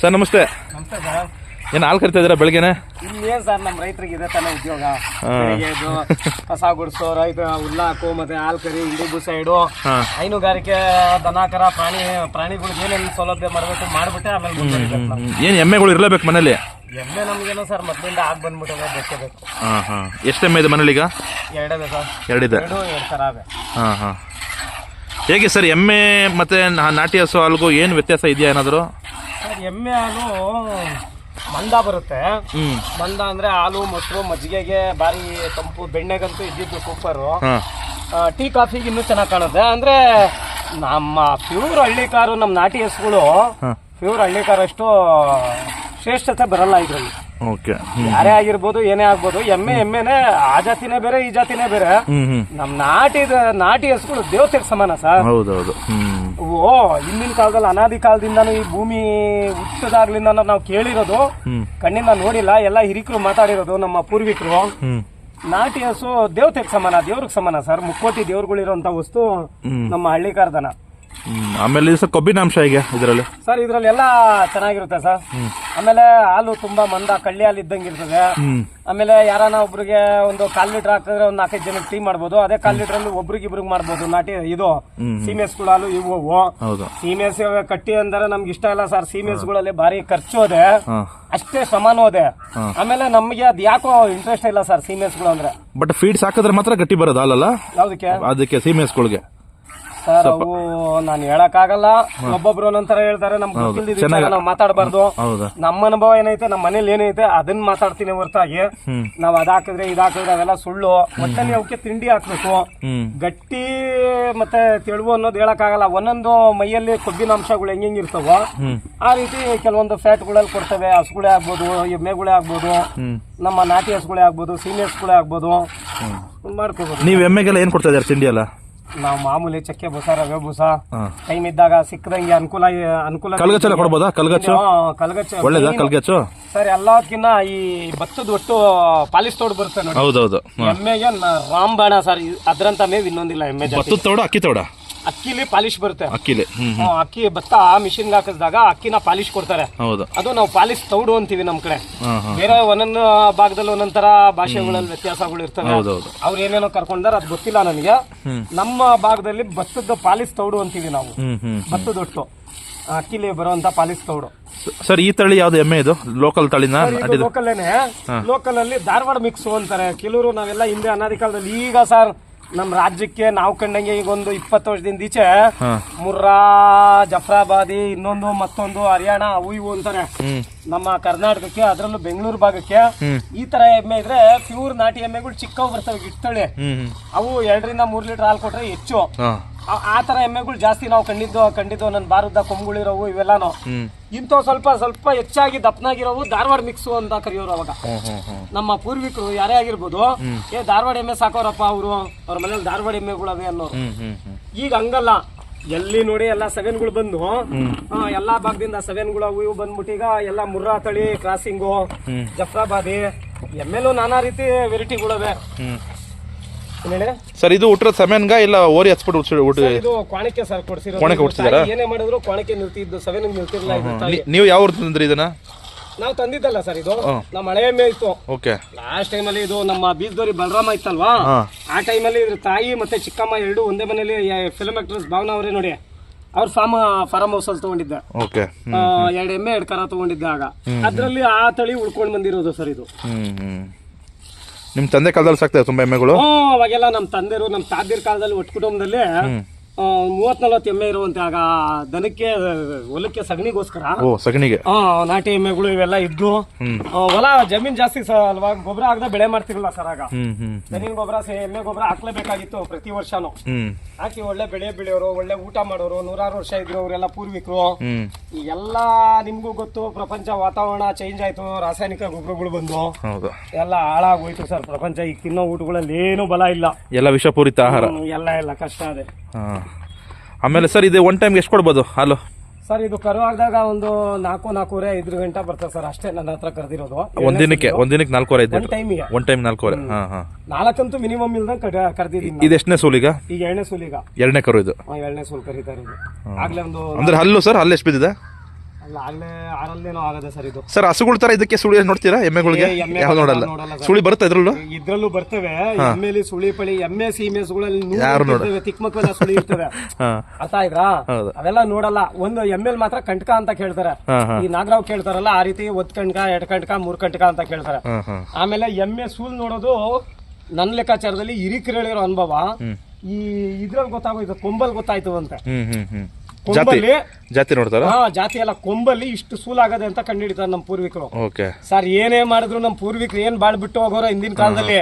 Sir ನಮಸ್ತೆ. ನಮಸ್ತೆ sir. ಏನು ಹಾಲು ಕರಿತಾ ಇದ್ದೀರಾ ಬೆಳಗ್ಗೆನೆ? ಇನ್ನೇನ್ ಸರ್ ನಮ್ಮ ರೈತರಿಗೆ ಇದೆ ತಾನೇ ಉದ್ಯೋಗ. ಬೆಳಿಗ್ಗೆ ಎದ್ದು ಕಸ ಗುಡಿಸೋ ರೈತ ಹುಲ್ಲ ಹಾಕು ಮತ್ತೆ ಹಾಲು ಕರಿ ಇಂಡಿ. ಸೈಡು ಹೈನುಗಾರಿಕೆ ದನಕರ ಪ್ರಾಣಿ ಪ್ರಾಣಿಗಳಿಗೆ ಏನೇನು ಸೌಲಭ್ಯ ಮಾಡಬೇಕು ಮಾಡ್ಬಿಟ್ಟೆ ಆಮೇಲೆ ಮುಂದುವರಿಬೇಕು ನಾವು ಏನು ಎಮ್ಮೆಗಳು ಇರಲೇಬೇಕು ಮನೇಲಿ? ಎಮ್ಮೆ ನಮಗೇನೋ ಸರ್ ಮೊದಲಿಂದ ಆಗಿ ಬಂದ್ಬಿಟ್ಟವೆ ಬೇಕೇ ಬೇಕು. ಹಾಂ ಹಾಂ. ಎಷ್ಟು ಎಮ್ಮೆ ಇದೆ ಮನೇಲಿ ಈಗ? ಎರಡೇ ಸರ್. ಎರಡಿದೆ. ಎರಡು ಎರಡು ಥರ ಅವೆ ಹಾಂ ಹಾಂ. ಹೇಗೆ ಸರ್ ಎಮ್ಮೆ ಮತ್ತು ನಾಟಿ ಹಸು ಹಾಲ್ಗೂ ಏನು ವ್ಯತ್ಯಾಸ ಇದೆಯಾ ಏನಾದರೂ? ಎಮ್ಮೆ ಹಾಲು ಮಂದ ಬರುತ್ತೆ. ಮಂದ ಅಂದ್ರೆ ಹಾಲು ಮೊಸರು ಮಜ್ಜಿಗೆಗೆ ಬಾರಿ ತಂಪು ಬೆಣ್ಣೆಗಂತೂ ಇದ್ದಿದ್ದು ಸೂಪರು ಟೀ ಕಾಫಿಗೆ ಇನ್ನೂ ಚೆನ್ನಾಗಿ ಕಾಣುತ್ತೆ. ಅಂದ್ರೆ ನಮ್ಮ ಪ್ಯೂರ್ ಹಳ್ಳಿ ಕಾರು ನಮ್ಮ ನಾಟಿ ಹಸುಗಳು ಪ್ಯೂರ್ ಹಳ್ಳಿ ಕಾರಷ್ಟು ಶ್ರೇಷ್ಠತೆ ಬರಲ್ಲ ಇದ್ರಲ್ಲಿ. ಓಕೆ ಯಾರೇ ಆಗಿರ್ಬೋದು ಏನೇ ಆಗ್ಬೋದು ಎಮ್ಮೆ ಎಮ್ಮೆನೆ ಆ ಜಾತಿನೇ ಬೇರೆ ಈ ಜಾತಿನೇ ಬೇರೆ. ನಮ್ ನಾಟಿ ನಾಟಿ ಹಸುಗಳು ದೇವತೆಗೆ ಸಮಾನ ಸರ್. ಹೌದೌದು. ಓ ಹಿಂದಿನ ಕಾಲದಲ್ಲಿ ಅನಾದಿ ಕಾಲದಿಂದ ಈ ಭೂಮಿ ಹುಟ್ಟದಾಗ್ಲಿಂದ ನಾವು ಕೇಳಿರೋದು. ಕಣ್ಣಿಂದ ನೋಡಿಲ್ಲ ಎಲ್ಲ ಹಿರಿಕರು ಮಾತಾಡಿರೋದು ನಮ್ಮ ಪೂರ್ವಿಕರು. ನಾಟಿ ಹಸು ದೇವತೆಗೆ ಸಮಾನ ದೇವ್ರಿಗೆ ಸಮಾನ ಸರ್. ಮುಕ್ಕೋಟಿ ದೇವ್ರುಗಳಿರೋಂತ ವಸ್ತು ನಮ್ಮ ಹಳ್ಳಿ ಕಾರ್ದನ ಹ್ಞೂ ಆಮೇಲೆ ಇದು ಸರ್ ಕೊಬ್ಬಿನ ಅಂಶ ಹೇಗೆ ಇದರಲ್ಲಿ? ಸರ್ ಇದ್ರಲ್ಲಿ ಎಲ್ಲ ಚೆನ್ನಾಗಿರುತ್ತೆ ಸರ್. ಆಮೇಲೆ ಹಾಲು ತುಂಬಾ ಮಂದ ಕಳ್ಳಿ ಹಾಲು ಇದ್ದಂಗೆ ಇರ್ತದೆ. ಆಮೇಲೆ ಯಾರಾನ ಒಬ್ರಿಗೆ ಒಂದು ಕಾಲ್ ಲೀಟರ್ ಹಾಕಿದ್ರೆ ಒಂದು ನಾಲ್ಕೈದು ಜನಕ್ಕೆ ಟೀ ಮಾಡ್ಬೋದು. ಅದೇ ಕಾಲ್ ಲೀಟರ್ ಅಲ್ಲಿ ಒಬ್ರಿಗೆ ಇಬ್ರಿಗೆ ಮಾಡ್ಬೋದು. ನಾಟಿ ಇದು ಸೀಮೆಸ್ಗಳು ಹಾಲು ಇವು ಸೀಮೆಸ್ ಕಟ್ಟಿ ಅಂದ್ರೆ ನಮ್ಗೆ ಇಷ್ಟ ಇಲ್ಲ ಸರ್. ಸೀಮೆಸ್ಗಳಲ್ಲಿ ಭಾರಿ ಖರ್ಚು ಅದೇ. ಅಷ್ಟೇ ಶ್ರಮನೂ ಅದೇ. ಆಮೇಲೆ ನಮ್ಗೆ ಅದ್ ಯಾಕೋ ಇಂಟ್ರೆಸ್ಟ್ ಇಲ್ಲ ಸರ್ ಸೀಮೆಸ್ಗಳು ಅಂದ್ರೆ. ಬಟ್ ಫೀಡ್ಸ್ ಹಾಕಿದ್ರೆ ಮಾತ್ರ ಗಟ್ಟಿ ಬರೋದು ಹಾಲಲ್ಲ? ಯಾವ್ದಕ್ಕೆ ಅದಕ್ಕೆ ಸೀಮೆ ಹಸುಗಳಿಗೆ ಸರ್ ಅವು ನಾನು ಹೇಳಕ್ಕಾಗಲ್ಲ. ಒಬ್ಬೊಬ್ರು ಒಂದೊಂಥರ ಹೇಳ್ತಾರೆ ನಮ್ ವಿಚಾರ ನಾವು ಮಾತಾಡಬಾರ್ದು. ಹೌದಾ. ನಮ್ಮ ಅನುಭವ ಏನೈತೆ ನಮ್ಮ ಮನೇಲಿ ಏನೈತೆ ಅದನ್ನ ಮಾತಾಡ್ತೀನಿ ಹೊರತಾಗಿ. ನಾವ್ ಅದಾಕಿದ್ರೆ ಹಾಕಿದ್ರೆ ಇದ್ ಹಾಕಿದ್ರೆ ಅವೆಲ್ಲ ಸುಳ್ಳು. ಒಟ್ಟಲ್ಲಿ ಅವಕ್ಕೆ ತಿಂಡಿ ಹಾಕ್ಬೇಕು. ಗಟ್ಟಿ ಮತ್ತೆ ತೆಳುವು ಅನ್ನೋದು ಹೇಳಕ್ಕಾಗಲ್ಲ. ಒಂದೊಂದು ಮೈಯಲ್ಲಿ ಕೊಬ್ಬಿನ ಅಂಶಗಳು ಹೆಂಗ್ ಹೆಂಗ್ ಇರ್ತಾವೋ ಆ ರೀತಿ ಕೆಲವೊಂದು ಫ್ಯಾಟ್ಗಳಲ್ಲಿ ಕೊಡ್ತವೆ. ಹಸುಗಳೇ ಆಗ್ಬೋದು ಎಮ್ಮೆಗಳೇ ಆಗ್ಬೋದು. ನಮ್ಮ ನಾಟಿ ಹಸುಗಳೇ ಆಗ್ಬೋದು ಸೀನಿಯರ್ಸ್ಗಳೇ ಆಗ್ಬೋದು. ಮಾಡ್ಕೋಬಹುದು ನೀವು ಎಮ್ಮೆಗೆಲ್ಲ ಏನ್ ಕೊಡ್ತಾ ಇದ್ದಾರೆ ತಿಂಡಿ ಅಲ್ಲ ನಾವು ಮಾಮೂಲಿ ಚಕ್ಕೆ ಬುಸ ರವೆ ಬೋಸ ಟೈಮ್ ಇದ್ದಾಗ ಸಿಕ್ಕದಂಗೆ ಅನುಕೂಲ ಅನುಕೂಲ ಕಲ್ಗಚ್ಚೆಲ್ಲ ಕೊಡ್ಬೋದಾ? ಕಲ್ಗಚ್ಚು ಕಲ್ಗಚ್ಚು ಒಳ್ಳೇದಾ ಕಲ್ಗಚ್ಚು ಸರ್ ಎಲ್ಲದಕ್ಕಿಂತ ಈ ಭತ್ತದ ಒಟ್ಟು ಪಾಲಿಸ್ ತೋಡ್ ಬರುತ್ತೆ ನೋಡಿ. ಹೌದೌದು. ಎಮ್ಮೆಗೆ ರಾಮ್ ಬಾಣ ಸರ್ ಅದ್ರಂತ ಮೇವ್ ಇನ್ನೊಂದಿಲ್ಲ ಎಮ್ಮೆ ಭತ್ತದ ತೋಡ ಅಕ್ಕಿ ತೋಡ? ಅಕ್ಕಿಲಿ ಪಾಲಿಶ್ ಬರುತ್ತೆ. ಅಕ್ಕಿಲಿ. ಹ್ಮ್, ಅಕ್ಕಿ ಭತ್ತ ಮಿಷಿನ್ಗೆ ಹಾಕಿಸಿದಾಗ ಅಕ್ಕಿನ ಪಾಲಿಶ್ ಕೊಡ್ತಾರೆ. ಹೌದು. ಅದು ನಾವು ಪಾಲಿಶ್ ತೌಡು ಅಂತೀವಿ ನಮ್ ಕಡೆ. ಹಾಂ ಹಾಂ. ಬೇರೆ ಒಂದೊಂದು ಭಾಗದಲ್ಲಿ ಒಂದೊಂದ್ ತರ ಭಾಷೆಗಳಲ್ಲಿ ವ್ಯತ್ಯಾಸಗಳು ಇರ್ತವೆ. ಹೌದೌದು ಅವ್ರು ಏನೇನೋ ಕರ್ಕೊಂಡಾರ ಅದು ಗೊತ್ತಿಲ್ಲ ನನಗೆ. ಹ್ಮ್. ನಮ್ಮ ಭಾಗದಲ್ಲಿ ಭತ್ತದ ಪಾಲಿಶ್ ತೌಡು ಅಂತೀವಿ ನಾವು. ಭತ್ತದ ಒಟ್ಟು. ಅಕ್ಕಿಲಿ ಬರುವಂತ ಪಾಲಿಶ್ ತೌಡು. ಸರ್ ಈ ತಳಿ ಯಾವ್ದು ಎಮ್ಮೆ ಇದು? ಲೋಕಲ್ ತಳಿನ? ಇದು ಲೋಕಲ್ಲೇನೆ ಲೋಕಲ್ ಅಲ್ಲಿ ಧಾರವಾಡ ಮಿಕ್ಸ್ ಅಂತಾರೆ. ಕೆಲವರು ನಾವೆಲ್ಲ ಹಿಂದೆ ಅನಾದಿ ಕಾಲದಲ್ಲಿ ಈಗ ಸರ್ ನಮ್ಮ ರಾಜ್ಯಕ್ಕೆ ನಾವು ಕಂಡಂಗೆ ಈಗ ಒಂದು ಇಪ್ಪತ್ತು ವರ್ಷದಿಂದ ಈಚೆ ಮುರ್ರಾ ಜಫ್ರಾಬಾದಿ ಇನ್ನೊಂದು ಮತ್ತೊಂದು ಹರಿಯಾಣ ಅವು ಇವು ಅಂತಾರೆ ನಮ್ಮ ಕರ್ನಾಟಕಕ್ಕೆ ಅದರಲ್ಲೂ ಬೆಂಗಳೂರು ಭಾಗಕ್ಕೆ ಈ ತರ ಎಮ್ಮೆ ಇದ್ರೆ ಪ್ಯೂರ್ ನಾಟಿ ಎಮ್ಮೆಗಳು ಚಿಕ್ಕವು ಬರ್ತವೆ ಗಿಟ್ಟಳೆ ಅವು ಎರಡರಿಂದ ಮೂರ್ ಲೀಟರ್ ಹಾಲು ಕೊಟ್ರೆ ಹೆಚ್ಚು. ಆ- ತರ ಎಮ್ಮೆಗಳು ಜಾಸ್ತಿ ನಾವು ಕಂಡಿದ್ದು ಕಂಡಿದ್ದು ನನ್ನ ಭಾರತದ ಕೊಂಬುಗಳಿರೋವು ಇವೆಲ್ಲಾನು. ಇಂಥ ಇಂಥವು ಸ್ವಲ್ಪ ಸ್ವಲ್ಪ ಹೆಚ್ಚಾಗಿ ದಪ್ಪನಾಗಿರೋವು ಧಾರವಾಡ ಮಿಕ್ಸು ಅಂತ ಕರೆಯೋರು ಅವಾಗ. ನಮ್ಮ ಪೂರ್ವಿಕರು ಯಾರೇ ಆಗಿರ್ಬೋದು ಏ ಧಾರವಾಡ ಎಮ್ಮೆ ಸಾಕೋರಪ್ಪ ಅವರು ಅವ್ರ ಮನೇಲಿ ಧಾರವಾಡ ಎಮ್ಮೆಗಳವೆ ಅನ್ನೋರು ಹ್ಞೂ ಈಗ ಹಂಗಲ್ಲ. ಎಲ್ಲಿ ನೋಡಿ ಎಲ್ಲ ಸೆವೆನ್ಗಳು ಬಂದು ಎಲ್ಲಾ ಭಾಗದಿಂದ ಸೆವೆನ್ಗಳು ಅವು ಇವು ಬಂದ್ಬಿಟ್ಟು ಈಗ ಎಲ್ಲ ಮುರ್ರಾ ತಳಿ ಕ್ರಾಸಿಂಗು. ಜಫ್ರಾಬಾದಿ ಎಮ್ಮೆಲ್ಲೂ ನಾನಾ ರೀತಿ ವೆರೈಟಿಗಳವೆ ಸರ್ ಇದು ಹುಟ್ಟಿರೋ ಸೆಮೆನ್ಗ ಇಲ್ಲ ಓರಿ ಹಚ್ಬಿಟ್ಟು ಹುಟ್ಟಿ ಹುಟ್ಟಿ ಇದು ಕೋಣಕ್ಕೆ ಸರ್ ಕೊಡ್ಸಿರೋ ಏನೇ ಮಾಡಿದ್ರು ಕೊಣಕ್ಕೆ ನಿಲ್ತಿದ್ದು ಸೆವೆನ್ ನಿಲ್ತಿರ್ಲಿಲ್ಲ ಇದು ತಾಯಿ. ನೀವು ಯಾವ ಊರು ತಂದ್ರಿ ಇದನ್ನ? ನಾವು ತಂದಿದ್ದಲ್ಲ ಸರ್ ಇದು. ನಮ್ಮ ಹಳೆಯ ಎಮ್ಮೆ ಇತ್ತು. ಓಕೆ. ಲಾಸ್ಟ್ ಟೈಮಲ್ಲಿ ಇದು ನಮ್ಮ ಬೀಜದವ್ರಿ ಬಲರಾಮ ಇತ್ತಲ್ವಾ? ಹಾಂ. ಆ ಟೈಮಲ್ಲಿ ಇದ್ರ ತಾಯಿ ಮತ್ತೆ ಚಿಕ್ಕಮ್ಮ ಎರಡು ಒಂದೇ ಮನೇಲಿ ಫಿಲ್ಮ್ ಆಕ್ಟ್ರೆಸ್ ಭಾವನಾ ಅವರೇ ನೋಡಿ. ಅವ್ರ ಫಾರ್ಮ್ ಫಾರ್ಮ್ ಹೌಸ್ ಅಲ್ಲಿ ತಗೊಂಡಿದ್ದ. ಓಕೆ. ಆ, ಎರಡ್ ಎಮ್ಮೆ ಎರಡು ಕರ ತಗೊಂಡಿದ್ದ ಆಗ. ಅದ್ರಲ್ಲಿ ಆ ತಳಿ ಉಳ್ಕೊಂಡ್ ಬಂದಿರೋದು ಸರ್ ಇದು. ಹ್ಞೂ ಹ್ಞೂ ನಿಮ್ಮ ತಂದೆ ಕಾಲದಲ್ಲಿ ಸಾಕ್ತಾರೆ ತುಂಬಾ ಎಮ್ಮೆಗಳು ಹ್ಮ್ ಅವಾಗೆಲ್ಲ ನಮ್ಮ ತಂದೆರು ನಮ್ಮ ತಾದಿರ್ ಕಾಲದಲ್ಲಿ ಒಟ್ಟು ಕುಟುಂಬದಲ್ಲಿ ಮೂವತ್ ನಲ್ವತ್ತು ಎಮ್ಮೆ ಇರುವಂತೆ ಆಗ ದನಕ್ಕೆ ಹೊಲಕ್ಕೆ ಸಗಣಿಗೋಸ್ಕರ. ಓ ಸಗಣಿಗೆ. ಆ, ನಾಟಿ ಎಮ್ಮೆಗಳು ಇವೆಲ್ಲ ಇದ್ದು. ಆ, ಹೊಲ ಜಮೀನ್ ಜಾಸ್ತಿ ಅಲ್ವಾ? ಗೊಬ್ಬರ ಆಗದೆ ಬೆಳೆ ಮಾಡ್ತಿರಲ್ಲ ಸರ್ ಆಗ. ಹ್ಮ್ ಹ್ಮ್ ದನಿನ ಗೊಬ್ಬರ ಎಮ್ಮೆ ಗೊಬ್ಬರ ಹಾಕ್ಲೇಬೇಕಾಗಿತ್ತು ಪ್ರತಿ ವರ್ಷನು. ಹಾಕಿ ಒಳ್ಳೆ ಬೆಳೆ ಬೆಳೆಯೋರು ಒಳ್ಳೆ ಊಟ ಮಾಡೋರು ನೂರಾರು ವರ್ಷ ಇದ್ರು ಅವರೆಲ್ಲ ಪೂರ್ವಿಕರು. ಹ್ಮ್. ಈಗೆಲ್ಲ ನಿಮ್ಗೂ ಗೊತ್ತು ಪ್ರಪಂಚ ವಾತಾವರಣ ಚೇಂಜ್ ಆಯ್ತು ರಾಸಾಯನಿಕ ಗೊಬ್ಬರಗಳು ಬಂದು. ಹೌದು. ಎಲ್ಲ ಹಾಳಾಗೋಯ್ತು ಸರ್ ಪ್ರಪಂಚ. ಈಗ ತಿನ್ನೋ ಊಟಗಳಲ್ಲಿ ಏನು ಬಲ ಇಲ್ಲ. ಎಲ್ಲ ವಿಷಪೂರಿತ ಆಹಾರ. ಹ್ಮ್, ಎಲ್ಲ ಎಲ್ಲ ಕಷ್ಟ ಅದೇ. ಹಾಂ. ಆಮೇಲೆ ಸರ್ ಇದು ಒನ್ ಟೈಮ್ಗೆ ಎಷ್ಟು ಕೊಡ್ಬೋದು? ಹಾಲು ಸರ್ ಇದು ಕರು ಆಗದಾಗ ಒಂದು ನಾಲ್ಕು ನಾಲ್ಕೂವರೆ ಐದು ಗಂಟೆ ಬರ್ತದೆ ಸರ್. ಅಷ್ಟೇ ನನ್ನ ಹತ್ರ ಕರೆದಿರೋದು. ಒಂದಿನಕ್ಕೆ ಒಂದಿನಕ್ಕೆ ನಾಲ್ಕೂವರೆ ಐದು ಒಂದ್ ಟೈಮಿಗೆ ಒನ್ ಟೈಮ್ ನಾಲ್ಕೂವರೆ ಹಾಂ ಹಾಂ. ನಾಲ್ಕಂತೂ ಮಿನಿಮಮ್ ಇಲ್ದಂಗೆ ಕರೆದಿದ್ದೀನಿ ಇದು ಎಷ್ಟನೇ ಸೂಲಿಗ ಈಗ? ಎರಡನೇ ಸೂಲಿಗ ಎರಡನೇ ಕರು ಇದು. ಎರಡನೇ ಸೂಲ್ ಕರೀತಾರೆ. ಇರೋದು ಆಗ್ಲೇ ಒಂದು ಅಂದ್ರೆ ಹಲ್ಲು ಸರ್ ಹಲ್ಲು ಎಷ್ಟು ಬಿದ್ದಿದೆ? ಸರ್ ಹಸುಗಳ ತರ ಇದಕ್ಕೆ ಸುಳಿ ನೋಡ್ತೀರಾ? ಎಮ್ಮೆಗಳಿಗೆ? ಯಾವ ನೋಡಲ್ಲ. ಸುಳಿ ಬರುತ್ತೆ ಇದ್ರಲ್ಲೂ? ಇದ್ರಲ್ಲೂ ಬರ್ತವೆ. ಎಮ್ಮೆಲಿ ಸುಳಿ ಪಳಿ ಎಮ್ಮೆ ಸೀಮೆಸ್ಗಳಲ್ಲಿ ಚಿಕ್ಕ ಮಕ್ಕಳ ಸುಳಿ ಅರ್ಥ ಆಯ್ತಾ. ಅವೆಲ್ಲ ನೋಡಲ್ಲ. ಒಂದು ಎಮ್ಮೆಲ್ ಮಾತ್ರ ಕಂಟಕ ಅಂತ ಕೇಳ್ತಾರೆ. ಈ ನಾಗರಾವ್ ಕೇಳ್ತಾರಲ್ಲ ಆ ರೀತಿ ಒತ್ ಕಂಟಕ ಎರಡ್ ಕಂಟಕ ಮೂರ್ ಕಂಟಕ ಅಂತ ಕೇಳ್ತಾರೆ. ಆಮೇಲೆ ಎಮ್ಮೆ ಸೂಲ್ ನೋಡೋದು ನನ್ನ ಲೆಕ್ಕಾಚಾರದಲ್ಲಿ ಹಿರಿಕರೇಳಿರೋ ಅನುಭವ. ಈ ಇದ್ರಲ್ಲಿ ಗೊತ್ತಾಗೋಯ್ತು ಕೊಂಬಲ್ ಗೊತ್ತಾಯ್ತು ಅಂತ. ಕೊಂಬಲ್ಲಿ ಜಾತಿ ನೋಡ್ತಾರ? ಹಾ ಜಾತಿ ಎಲ್ಲ ಕೊಂಬಲ್ಲಿ ಇಷ್ಟು ಸೂಲಾಗದೆ ಅಂತ ಕಂಡಿಡಿತಾರೆ ನಮ್ಮ ಪೂರ್ವಿಕರು. ಓಕೆ. ಸರ್ ಏನೇ ಮಾಡಿದ್ರು ನಮ್ಮ ಪೂರ್ವಿಕರು ಏನ್ ಬಾಳ್ ಬಿಟ್ಟು ಹೋಗೋರ ಹಿಂದಿನ ಕಾಲದಲ್ಲಿ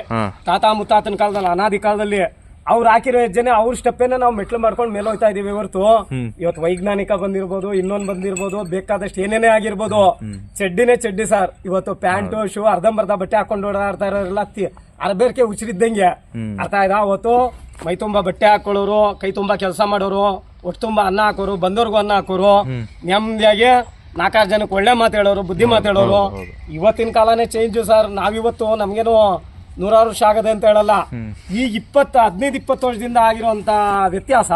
ತಾತ ಮುತ್ತಾತನ ಕಾಲದಲ್ಲಿ ಅನಾದಿ ಕಾಲದಲ್ಲಿ ಅವ್ರು ಹಾಕಿರೋ ಹೆಜ್ಜೆನೆ ಅವ್ರ ಸ್ಟೆಪ್ಪೇನೆ ನಾವು ಮೆಟ್ಲು ಮಾಡ್ಕೊಂಡು ಮೇಲೆ ಹೋಗ್ತಾ ಇದೀವಿ ಹೊರತು. ಇವತ್ತು ವೈಜ್ಞಾನಿಕ ಬಂದಿರ್ಬೋದು ಇನ್ನೊಂದ್ ಬಂದಿರ್ಬೋದು ಬೇಕಾದಷ್ಟು ಏನೇನೇ ಆಗಿರ್ಬೋದು. ಚಡ್ಡಿನೇ ಚಡ್ಡಿ ಸರ್. ಇವತ್ತು ಪ್ಯಾಂಟ್ ಶೂ ಅರ್ಧಂಬರ್ಧ ಬಟ್ಟೆ ಹಾಕೊಂಡು ಓಡಾಡ್ತಾ ಇರೋರೆಲ್ಲ ಅರ್ಬೇರ್ಕೆ ಉಚ್ಚಿರಿದ್ದಂಗೆ ಅರ್ಥ ಆಯ್ತಾ ಅವತ್ತು? ಮೈ ತುಂಬಾ ಬಟ್ಟೆ ಹಾಕೊಳ್ಳೋರು ಕೈ ತುಂಬಾ ಕೆಲಸ ಮಾಡೋರು ಒಟ್ಟು ತುಂಬಾ ಅನ್ನ ಹಾಕೋರು ಬಂದವ್ರಿಗೂ ಅನ್ನ ಹಾಕೋರು ನೆಮ್ಮದಿಯಾಗಿ ನಾಲ್ಕಾರು ಜನಕ್ಕೆ ಒಳ್ಳೆ ಮಾತಾಡೋರು ಬುದ್ಧಿ ಮಾತಾಡೋರು ಇವತ್ತಿನ ಕಾಲನೇ ಚೇಂಜ್ ಸರ್. ನಾವಿವತ್ತು ನಮ್ಗೇನು ನೂರಾರು ವರ್ಷ ಆಗದೆ ಅಂತ ಹೇಳಲ್ಲ. ಈಗ ಇಪ್ಪತ್ತು ಹದಿನೈದು ಇಪ್ಪತ್ತು ವರ್ಷದಿಂದ ಆಗಿರುವಂತ ವ್ಯತ್ಯಾಸ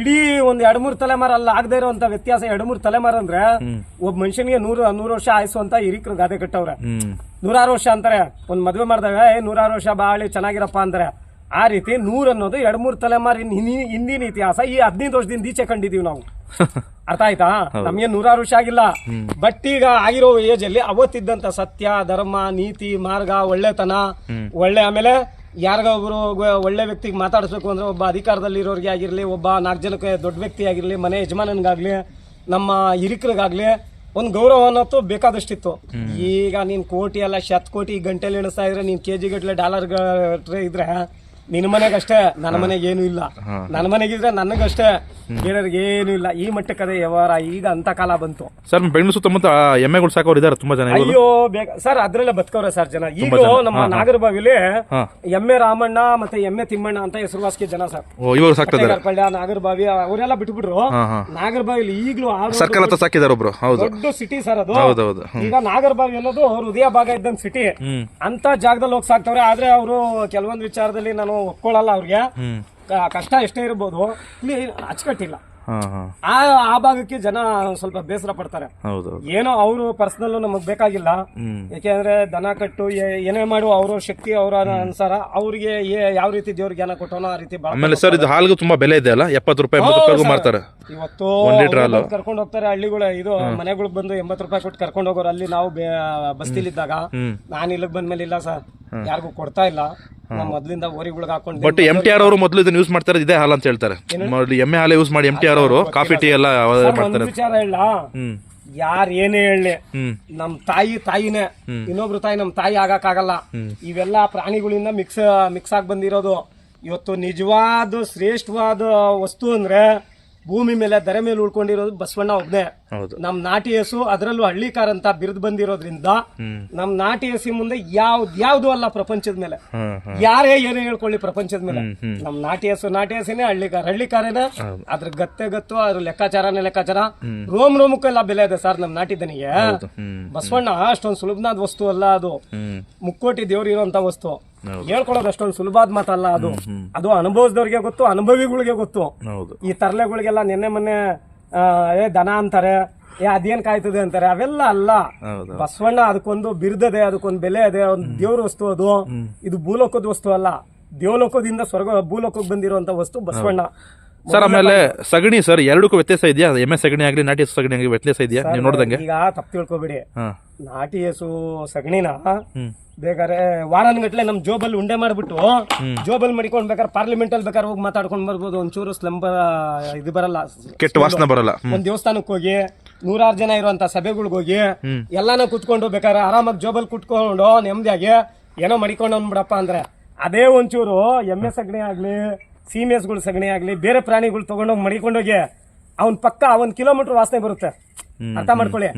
ಇಡೀ ಒಂದ್ ಎರಡ್ ಮೂರ್ ತಲೆಮಾರ ಅಲ್ಲಿ ಆಗದೆ ಇರುವಂತ ವ್ಯತ್ಯಾಸ ಎರಡ್ ಮೂರ್ ತಲೆಮಾರ ಅಂದ್ರೆ ಒಬ್ಬ ಮನುಷ್ಯನಿಗೆ ನೂರು ನೂರು ವರ್ಷ ಆಯ್ಸು ಅಂತ ಹಿರಿಕರು ಗಾದೆ ಕಟ್ಟವ್ರೆ. ನೂರಾರು ವರ್ಷ ಅಂತಾರೆ. ಒಂದ್ ಮದ್ವೆ ಮಾಡಿದಾಗ ಏ ನೂರಾರು ವರ್ಷ ಬಾಳಿ ಚೆನ್ನಾಗಿರಪ್ಪ ಅಂತಾರೆ. ಆ ರೀತಿ ನೂರ್ ಅನ್ನೋದು ಎರಡ್ ಮೂರ್ ತಲೆಮಾರಿನ ಹಿಂದಿನ ಇತಿಹಾಸ ಈ ಹದಿನೈದು ವರ್ಷದಿಂದ ಈಚೆ ಕಂಡಿದೀವಿ ನಾವು. ಅರ್ಥ ಆಯ್ತಾ? ನಮ್ಗೆ ನೂರಾರು ವರ್ಷ ಆಗಿಲ್ಲ. ಬಟ್ ಈಗ ಆಗಿರೋ ಏಜ್ ಅಲ್ಲಿ ಅವತ್ತಿದ್ದಂತ ಸತ್ಯ ಧರ್ಮ ನೀತಿ ಮಾರ್ಗ ಒಳ್ಳೆತನ ಒಳ್ಳೆ ಆಮೇಲೆ ಯಾರಿಗ ಒಬ್ರು ಒಳ್ಳೆ ವ್ಯಕ್ತಿಗೆ ಮಾತಾಡಿಸ್ಬೇಕು ಅಂದ್ರೆ ಒಬ್ಬ ಅಧಿಕಾರದಲ್ಲಿ ಇರೋರಿಗೆ ಆಗಿರ್ಲಿ ಒಬ್ಬ ನಾಲ್ಕು ಜನಕ್ಕೆ ದೊಡ್ಡ ವ್ಯಕ್ತಿ ಆಗಿರ್ಲಿ ಮನೆ ಯಜಮಾನನ್ಗಾಗ್ಲಿ ನಮ್ಮ ಹಿರಿಕರಿಗಾಗ್ಲಿ ಒಂದು ಗೌರವ ಅನ್ನೋದು ಬೇಕಾದಷ್ಟಿತ್ತು. ಈಗ ನೀನ್ ಕೋಟಿ ಅಲ್ಲ ಶತ್ ಕೋಟಿ ಗಂಟೆಲಿ ಎಣಿಸ್ತಾ ಇದ್ರೆ ನೀನ್ ಕೆಜಿ ಗಟ್ಟಲೆ ಡಾಲರ್ ಇದ್ರೆ ನಿನ್ನ ಮನೆಗಷ್ಟೇ ನನ್ನ ಮನೆಗೆ ಏನು ಇಲ್ಲ. ನನ್ನ ಮನೆಗಿದ್ರೆ ನನಗಷ್ಟೇ ಬೇರೆಯವ್ರಿಗೆ ಏನು ಇಲ್ಲ. ಈ ಮಟ್ಟಕ್ಕೆ ಅದೇ ವ್ಯವಹಾರ ಈಗ ಅಂತ ಕಾಲ ಬಂತು. ಸರ್ ಬೆಂಗಳೂರು ಸುತ್ತಮುತ್ತ ಎಮ್ಮೆಗಳು ಸಾಕೋರು ಇದಾರೆ ತುಂಬಾ ಜನ ಅಯ್ಯೋ ಬೇಗ ಸರ್ ಅದ್ರಲ್ಲೇ ಬದುಕವ್ರೆ ಸರ್ ಜನ. ಈಗ ನಮ್ಮ ನಾಗರಬಾವಿಲಿ. ಎಮ್ಮೆ ರಾಮಣ್ಣ ಮತ್ತೆ ಎಮ್ಮೆ ತಿಮ್ಮಣ್ಣ ಅಂತ ಹೆಸರುವಾಸಿಗೆ ಜನ ಸರ್. ಓ ಇವಾಗ ಸಾಕ್ತಾ ಇದಾರೆ ನಾಗರಬಾವಿ ಅವರೆಲ್ಲ ಬಿಟ್ಬಿಟ್ರು. ನಾಗರ ಹಾ. ನಾಗರಬಾವಿಲಿ ಈಗಲೂ ಸರ್ಕಲ್ ಹತ್ರ ಸಾಕಿದಾರೆ ಒಬ್ರು. ಹೌದು. ದೊಡ್ಡ ಸಿಟಿ ಸರ್ ಅದು. ಹೌದೌದು. ಈಗ ನಾಗರಬಾವಿ ಅನ್ನೋದು ಹೃದಯ ಭಾಗ ಇದ್ದಂತ ಸಿಟಿ ಹ್ಮ್. ಅಂತ ಜಾಗದಲ್ಲಿ ಹೋಗಿ ಸಾಕ್ತವ್ರೆ. ಆದ್ರೆ ಅವರು ಕೆಲವೊಂದು ವಿಚಾರದಲ್ಲಿ ನಾನು ಒಪ್ಕೊಳ್ಳಲ್ಲ ಅವ್ರಿಗೆ. ಕಷ್ಟ ಎಷ್ಟೇ ಇರ್ಬೋದು ಇಲ್ಲಿ ಅಚ್ಚುಕಟ್ಟಿಲ್ಲ. ಆ ಆ ಭಾಗಕ್ಕೆ ಜನ ಸ್ವಲ್ಪ ಬೇಸರ ಪಡ್ತಾರೆ. ಏನೋ ಅವರು ಪರ್ಸನಲ್ ನಮಗ್ ಬೇಕಾಗಿಲ್ಲ. ಯಾಕೆಂದ್ರೆ ದನ ಕಟ್ಟು ಏನೇ ಮಾಡು ಅವ್ರ ಶಕ್ತಿ ಅವರ ಅನುಸಾರ ಅವ್ರಿಗೆ ಯಾವ ರೀತಿ ದೇವ್ರಿಗೆ ಜ್ಞಾನ ಕೊಟ್ಟೋನೋ ಆ ರೀತಿ ಆಮೇಲೆ ಸರ್ ಇದು ಹಾಲ್ಗೂ ತುಂಬಾ ಬೆಲೆ ಇದೆ ಅಲ್ಲ? ಎಪ್ಪತ್ತು ರೂಪಾಯಿ ಮಾಡ್ತಾರೆ ರೂಪಾಯಿಗೂ ಮಾರ್ತಾರೆ. ಇವತ್ತು. ಕರ್ಕೊಂಡು ಹೋಗ್ತಾರೆ ಹಳ್ಳಿಗಳ. ಇದು ಮನೆಗಳು ಬಂದು ಎಂಬತ್ತು ರೂಪಾಯಿ ಕೊಟ್ಟು ಕರ್ಕೊಂಡು ಹೋಗೋರು ಅಲ್ಲಿ ನಾವು ಬಸ್ತಿಲಿದ್ದಾಗ ನಾನು ಇಲ್ಲಿಗೆ ಬಂದ್ಮೇಲೆ ಇಲ್ಲ ಸರ್ ಯಾರಿಗೂ ಕೊಡ್ತಾ ಇಲ್ಲ. ನಾವು ಮೊದ್ಲಿಂದ ಓರಿಗಳಿಗೆ ಹಾಕೊಂಡು ಬಟ್ ಎಂ ಟಿ ಆರ್ ಅವರು ಮೊದಲು ಇದನ್ನ ಯೂಸ್ ಮಾಡ್ತಾರೆ ಇದೇ ಹಾಲು ಅಂತ ಹೇಳ್ತಾರೆ. ಮೊದಲು ಎಮ್ಮೆ ಹಾಲು ಯೂಸ್ ಮಾಡಿ ಎಂ ಟಿ ಆರ್ ಅವರು ಕಾಫಿ ಟೀ ಎಲ್ಲ ಮಾಡ್ತಾರೆ. ವಿಚಾರ ಹ್ಮ್. ಯಾರ್ ಏನೇ ಹೇಳಿ ನಮ್ ತಾಯಿ ತಾಯಿನೇ ಇನ್ನೊಬ್ರು ತಾಯಿ ನಮ್ ತಾಯಿ ಆಗಕ್ಕಾಗಲ್ಲ. ಇವೆಲ್ಲ ಪ್ರಾಣಿಗಳಿಂದ ಮಿಕ್ಸ್ ಮಿಕ್ಸ್ ಆಗಿ ಬಂದಿರೋದು. ಇವತ್ತು ನಿಜವಾದ ಶ್ರೇಷ್ಠವಾದ ವಸ್ತು ಅಂದ್ರೆ ಭೂಮಿ ಮೇಲೆ ಧರೆ ಮೇಲೆ ಉಳ್ಕೊಂಡಿರೋದು ಬಸವಣ್ಣ ಒಬ್ನೇ. ಹೌದು. ನಮ್ ನಾಟಿ ಹೆಸು ಅದರಲ್ಲೂ ಹಳ್ಳಿಕಾರ ಅಂತ ಬಿರ್ದು ಬಂದಿರೋದ್ರಿಂದ ನಮ್ ನಾಟಿ ಹೆಸಿ ಮುಂದೆ ಯಾವ್ದ್ ಯಾವ್ದು ಅಲ್ಲ ಪ್ರಪಂಚದ ಮೇಲೆ. ಯಾರೇ ಏನೇ ಹೇಳ್ಕೊಳ್ಳಿ ಪ್ರಪಂಚದ ಮೇಲೆ. ನಮ್ ನಾಟಿ ಹೆಸು ನಾಟಿ ಹಸಿನೇ ಹಳ್ಳಿಕಾರ. ಹಳ್ಳಿಕಾರನೇ? ಅದ್ರ ಗತ್ತೆ ಗತ್ತು ಅದ್ರ ಲೆಕ್ಕಾಚಾರನೇ ಲೆಕ್ಕಾಚಾರ. ರೋಮ್ ರೋಮಕ್ಕೆಲ್ಲ ಬೆಲೆ ಇದೆ ಸರ್ ನಮ್ ನಾಟಿ ದನಿಗೆ. ಬಸವಣ್ಣ ಅಷ್ಟೊಂದು ಸುಲಭನಾದ ವಸ್ತು ಅಲ್ಲ ಅದು. ಮುಕ್ಕೋಟಿ ದೇವ್ರು ಇರುವಂತ ವಸ್ತು. ಹೇಳ್ಕೊಳ್ಳೋದು ಅಷ್ಟೊಂದು ಸುಲಭದ ಮಾತಲ್ಲ ಅದು. ಅದು ಅನುಭವಿಸಿದವ್ರಿಗೆ ಗೊತ್ತು ಅನುಭವಿಗಳಿಗೆ ಗೊತ್ತು. ಈ ತರಲೆಗಳಿಗೆಲ್ಲ ನಿನ್ನೆ ಮೊನ್ನೆ ಏ ದನ ಅಂತಾರೆ ಏ ಅದೇನ್ ಕಾಯ್ತದೆ ಅಂತಾರೆ ಅವೆಲ್ಲ ಅಲ್ಲ. ಬಸವಣ್ಣ ಅದಕ್ಕೊಂದು ಬಿರ್ದದೆ ಅದಕ್ಕೊಂದು ಬೆಲೆ ಅದೇ ಒಂದು ದೇವ್ರ ವಸ್ತು ಅದು. ಇದು ಭೂಲೋಕದ ವಸ್ತು ಅಲ್ಲ. ದೇವಲೋಕದಿಂದ ಸ್ವರ್ಗ ಭೂಲೋಕಕ್ಕೆ ಬಂದಿರುವಂತ ವಸ್ತು ಬಸವಣ್ಣ. ಸರ್ ಆಮೇಲೆ ಸಗಣಿ ಸರ್ ಎರಡಕ್ಕೂ ವ್ಯತ್ಯಾಸ ಇದೆಯಾ? ಎಮ್ಮೆ ಸಗಣಿ ಆಗಲಿ ನಾಟಿ ಹಸು ಸಗಣಿ ಆಗಲಿ ವ್ಯತ್ಯಾಸ ಇದೆಯಾ? ನೀವು ನೋಡ್ದಂಗೆ? ಈಗ ತಪ್ಪು ತಿಳ್ಕೊಬೇಡಿ. ಹಾ. ನಾಟಿ ಹಸು ಸಗಣಿನ ಬೇಕಾದ್ರೆ ವಾರನ್ಗಟ್ಲೆ ನಮ್ ಜೋಬಲ್ ಉಂಡೆ ಮಾಡ್ಬಿಟ್ಟು ಜೋಬಲ್ ಮಡಿಕೊಂಡ್ ಬೇಕಾದ್ರೆ ಪಾರ್ಲಿಮೆಂಟ್ ಅಲ್ಲಿ ಬೇಕಾದ್ರೆ ಹೋಗಿ ಮಾತಾಡ್ಕೊಂಡ್ ಬರ್ಬೋದು. ಒಂಚೂರು ಸ್ಲಂಬ ಇದು ಬರಲ್ಲ. ಕೆಟ್ಟ ವಾಸನೆ ಬರಲ್ಲ. ಒಂದ್ ದೇವಸ್ಥಾನಕ್ಕೆ ಹೋಗಿ ನೂರಾರು ಜನ ಇರುವಂತ ಸಭೆಗಳಿಗೆ ಹೋಗಿ ಎಲ್ಲಾನು ಕುತ್ಕೊಂಡು ಬೇಕಾದ್ರೆ ಆರಾಮಾಗಿ ಜೋಬಲ್ ಕುತ್ಕೊಂಡು ನೆಮ್ಮದಿಯಾಗಿ ಏನೋ ಮಡಿಕೊಂಡು ಅಂದ್ಬಿಡಪ್ಪ ಅಂದ್ರೆ ಅದೇ ಒಂಚೂರು ಎಮ್ಮೆ ಸಗಣಿ ಆಗ್ಲಿ ಸೀಮೆಸ್ಗಳು ಸಗಣಿ ಆಗ್ಲಿ ಬೇರೆ ಪ್ರಾಣಿಗಳು ತಗೊಂಡೋಗಿ ಮಡಿಕೊಂಡೋಗಿ ಅವ್ನ್ ಪಕ್ಕ ಒಂದ್ ಕಿಲೋಮೀಟರ್ ವಾಸನೆ ಬರುತ್ತೆ. ಅರ್ಥ ಮಾಡ್ಕೊಳ್ಳಿ.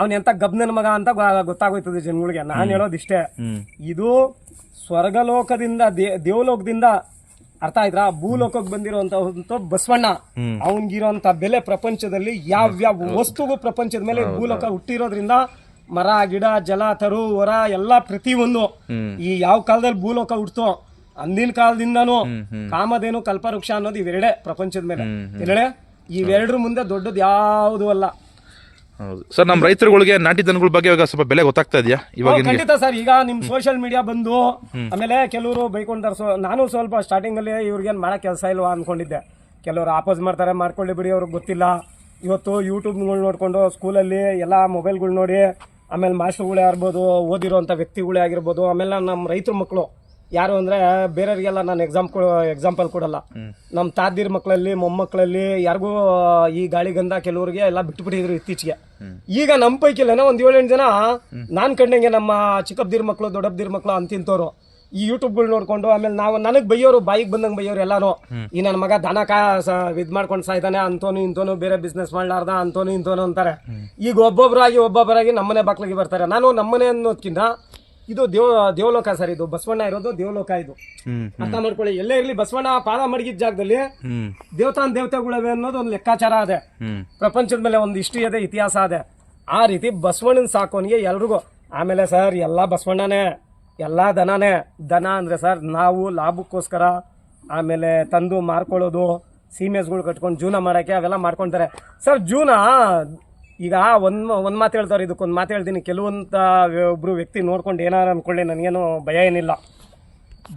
ಅವ್ನ ಎಂತ ಗಬ್ನನ್ ಮಗ ಅಂತ ಗೊತ್ತಾಗೋಯ್ತದೆ ಜನಗಳಿಗೆ ನಾನ್ ಹೇಳೋದಿಷ್ಟೇ. ಹ್ಮ್. ಇದು ಸ್ವರ್ಗಲೋಕದಿಂದ ದೇವಲೋಕದಿಂದ ಅರ್ಥ ಆಯ್ತಾ? ಭೂಲೋಕಕ್ಕೆ ಬಂದಿರುವಂತ ಬಸವಣ್ಣ. ಹ್ಮ್. ಅವನ್ಗಿರೋಂತ ಬೆಲೆ ಪ್ರಪಂಚದಲ್ಲಿ ಯಾವ್ಯಾವ ವಸ್ತುಗೂ ಪ್ರಪಂಚದ ಮೇಲೆ ಭೂಲೋಕ ಹುಟ್ಟಿರೋದ್ರಿಂದ ಮರ ಗಿಡ ಜಲ ತರು ಹೊರ ಎಲ್ಲಾ ಪ್ರತಿ ಒಂದು ಈ ಯಾವ ಕಾಲದಲ್ಲಿ ಭೂಲೋಕ ಹುಡ್ತೋ ಅಂದಿನ ಕಾಲದಿಂದಾನು. ಕಾಮಧೇನು ಕಲ್ಪವೃಕ್ಷ ಅನ್ನೋದು ಇವೆರಡೇ ಪ್ರಪಂಚದ ಮೇಲೆ. ಎರಡೇ ಇವೆರಡ್ರ ಮುಂದೆ ದೊಡ್ಡದು ಯಾವುದು ಅಲ್ಲ. ಹೌದು. ಸರ್ ನಮ್ಮ ರೈತರುಗಳಿಗೆ ನಾಟಿ ದನಗಳ ಬಗ್ಗೆ ಇವಾಗ ಸ್ವಲ್ಪ ಬೆಲೆ ಗೊತ್ತಾಗ್ತಾ ಇದೆಯಾ? ಇವಾಗ ಖಂಡಿತ ಸರ್. ಈಗ ನಿಮ್ ಸೋಷಿಯಲ್ ಮೀಡಿಯಾ ಬಂದು ಆಮೇಲೆ ಕೆಲವರು ಬೈಕೊಂಡ್ ಸೊ ನಾನು ಸ್ವಲ್ಪ ಸ್ಟಾರ್ಟಿಂಗ್ ಅಲ್ಲಿ ಇವ್ರಿಗೇನ್ ಮಾಡೋ ಕೆಲಸ ಇಲ್ವಾ ಅನ್ಕೊಂಡಿದ್ದೆ. ಕೆಲವರು ಆಪೋಸ್ ಮಾಡ್ತಾರೆ ಮಾಡ್ಕೊಳ್ಳಿ ಬಿಡಿ ಅವ್ರಿಗೆ ಗೊತ್ತಿಲ್ಲ. ಇವತ್ತು ಯೂಟ್ಯೂಬ್ಗಳು ನೋಡ್ಕೊಂಡು ಸ್ಕೂಲಲ್ಲಿ ಎಲ್ಲ ಮೊಬೈಲ್ಗಳು ನೋಡಿ ಆಮೇಲೆ ಮಾಸ್ಟರ್ಗಳೇ ಆಗಿರ್ಬೋದು ಓದಿರೋಂಥ ವ್ಯಕ್ತಿಗಳೇ ಆಗಿರ್ಬೋದು ಆಮೇಲೆ ನಮ್ಮ ರೈತರ ಮಕ್ಕಳು ಯಾರು ಅಂದ್ರೆ ಬೇರೆಯವರಿಗೆಲ್ಲ ನಾನು ಎಕ್ಸಾಂಪಲ್ ಎಕ್ಸಾಂಪಲ್ ಕೊಡಲ್ಲ. ನಮ್ಮ ತಾದಿರ್ ಮಕ್ಕಳಲ್ಲಿ ಮೊಮ್ಮಕ್ಕಳಲ್ಲಿ ಯಾರಿಗೂ ಈ ಗಾಳಿ ಗಂಧ ಕೆಲವರಿಗೆ ಎಲ್ಲ ಬಿಟ್ಬಿಟ್ಟಿದ್ರು ಇತ್ತೀಚೆಗೆ. ಈಗ ನಮ್ಮ ಪೈಕಿಲ್ಲನ ಒಂದ್ ಏಳೆಂಟು ಜನ ನಾನ್ ಕಂಡಂಗೆ ನಮ್ಮ ಚಿಕ್ಕಬ್ದಿರ್ ಮಕ್ಕಳು ದೊಡ್ಡಬ್ದಿರ್ ಮಕ್ಕಳು ಅಂತಿಂತವ್ರು ಈ ಯೂಟ್ಯೂಬ್ಗಳು ನೋಡ್ಕೊಂಡು ಆಮೇಲೆ ನಾವು ನನಗ್ ಬೈಯೋರು ಬಾಯಿಗೆ ಬಂದಂಗೆ ಬೈಯೋರು ಎಲ್ಲಾನು ಈ ನನ್ನ ಮಗ ದನ ಕಾ ಇದು ಇದ್ ಮಾಡ್ಕೊಂಡು ಸಾಯ್ತಾನೆ ಅಂತೋನು ಇಂತೋನು ಬೇರೆ ಬಿಸ್ನೆಸ್ ಮಾಡ್ಲಾರ್ದ ಅಂತೋನು ಇಂತೋನು ಅಂತಾರೆ. ಈಗ ಒಬ್ಬೊಬ್ಬರಾಗಿ ಒಬ್ಬೊಬ್ಬರಾಗಿ ನಮ್ಮನೆ ಬಾಕ್ಲಿಗೆ ಬರ್ತಾರೆ. ನಾನು ನಮ್ಮನೆ ಅನ್ನೋದ್ಕಿಂತ ಇದು ದೇವ ದೇವಲೋಕ ಸರ್ ಇದು ಬಸವಣ್ಣ ಇರೋದು ದೇವಲೋಕ ಇದು. ಅರ್ಥ ಮಾಡ್ಕೊಳ್ಳಿ ಎಲ್ಲೇ ಇರ್ಲಿ ಬಸವಣ್ಣ ಪಾದ ಮಡಗಿದ ಜಾಗದಲ್ಲಿ ದೇವತಾನ್ ದೇವತೆಗಳವೆ ಅನ್ನೋದು ಒಂದು ಲೆಕ್ಕಾಚಾರ ಅದೇ. ಪ್ರಪಂಚದ ಮೇಲೆ ಒಂದು ಹಿಸ್ಟ್ರಿ ಅದೇ ಇತಿಹಾಸ ಅದೇ. ಆ ರೀತಿ ಬಸವಣ್ಣನ ಸಾಕೋನಿಗೆ ಎಲ್ರಿಗೂ ಆಮೇಲೆ ಸರ್ ಎಲ್ಲ ಬಸವಣ್ಣನೇ ಎಲ್ಲ ದನನೇ ದನ ಅಂದ್ರೆ ಸರ್ ನಾವು ಲಾಭಕ್ಕೋಸ್ಕರ ಆಮೇಲೆ ತಂದು ಮಾರ್ಕೊಳ್ಳೋದು ಸೀಮೆಸ್ಗಳು ಕಟ್ಕೊಂಡು ಜೂನ ಮಾಡೋಕ್ಕೆ ಅವೆಲ್ಲ ಮಾಡ್ಕೊಳ್ತಾರೆ ಸರ್ ಜೂನ ಈಗ ಒಂದ್ ಒಂದ್ ಮಾತು ಹೇಳ್ತಾರೆ ಇದಕ್ಕೊಂದು ಮಾತು ಹೇಳ್ತೀನಿ. ಕೆಲವಂತ ಒಬ್ರು ವ್ಯಕ್ತಿ ನೋಡ್ಕೊಂಡು ಏನಾರು ಅನ್ಕೊಳ್ಳಿ ನನಗೇನು ಭಯ ಏನಿಲ್ಲ.